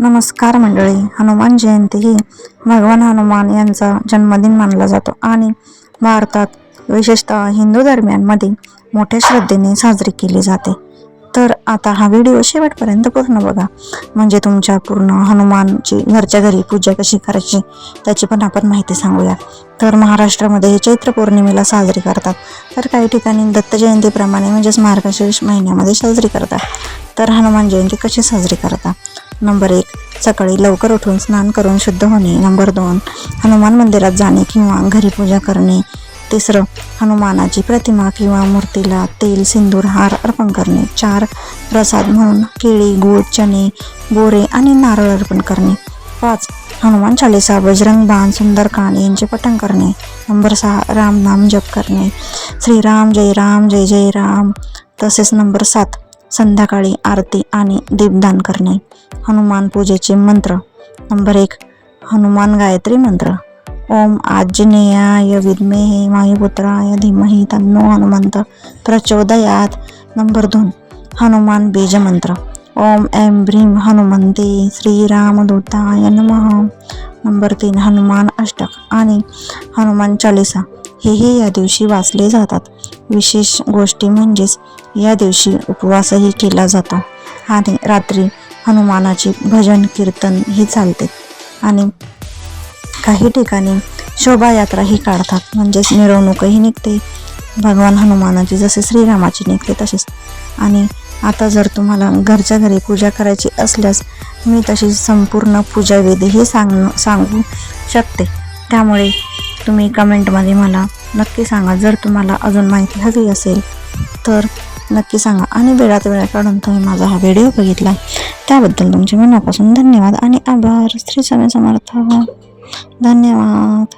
नमस्कार मंडळी हनुमान जयंती ही भगवान हनुमान यांचा जन्मदिन मानला जातो आणि भारतात विशेषतः हिंदू धर्मियांमध्ये मोठ्या श्रद्धेने साजरी केली जाते. तर आता हा व्हिडिओ शेवटपर्यंत पूर्ण बघा. म्हणजे तुमच्या पूर्ण हनुमानची घरच्या घरी पूजा कशी करायची त्याची पण आपण माहिती सांगूया. तर महाराष्ट्रामध्ये हे चैत्र पौर्णिमेला साजरी करतात. तर काही ठिकाणी दत्त जयंतीप्रमाणे म्हणजेच मार्गशीर्ष महिन्यामध्ये साजरी करतात. तर हनुमान जयंती कशी साजरी करतात नंबर एक सकाळी लवकर उठून स्नान करून शुद्ध होणे. नंबर दोन हनुमान मंदिरात जाणे किंवा घरी पूजा करणे. तिसरं हनुमानाची प्रतिमा किंवा मूर्तीला तेल सिंदूर हार अर्पण करणे. चार प्रसाद म्हणून केळी गूळ चणे बोरे आणि नारळ अर्पण करणे. पाच हनुमान चालिसा बजरंग बाण सुंदरकांड यांचे पठण करणे. नंबर सहा रामनाम जप करणे. श्रीराम जय राम जय जय राम. तसेच नंबर सात संध्याकाळी आरती आणि दीपदान करणे. हनुमान पूजेचे मंत्र. नंबर एक हनुमान गायत्री मंत्र. ओम आंजनेयाय विद्मेहे वायुपुत्राय धीमहि तन्नो हनुमंत प्रचोदयात. नंबर दोन हनुमान बीज मंत्र. ओम ऐं ब्रीम हनुमंते श्रीरामदूताय नमः. नंबर तीन हनुमान अष्टक आणि हनुमान चालिसा. हेही या दिवशी वाचले जातात. विशेष गोष्टी म्हणजेच या दिवशी उपवासही केला जातो. आणि रात्री हनुमानाची भजन कीर्तन ही चालते. आणि काही ठिकाणी शोभायात्राही काढतात. म्हणजेच मिरवणूकही निघते. भगवान हनुमानाची जसे श्रीरामाची निघते तसेच. आणि आता जर तुम्हाला घरच्या घरी पूजा करायची असल्यास मी तशी संपूर्ण पूजाविधीही सांग सांगू शकते. त्यामुळे तुम्ही कमेंटमध्ये मला नक्की सांगा. जर तुम्हाला अजून माहिती हवी असेल तर नक्की सांगा आणि वेळात वेळा काढून तुम्ही माझा हा व्हिडिओ बघितला. त्याबद्दल तुमचे मनापासून धन्यवाद आणि आभार. स्त्री समय समर्थ. धन्यवाद.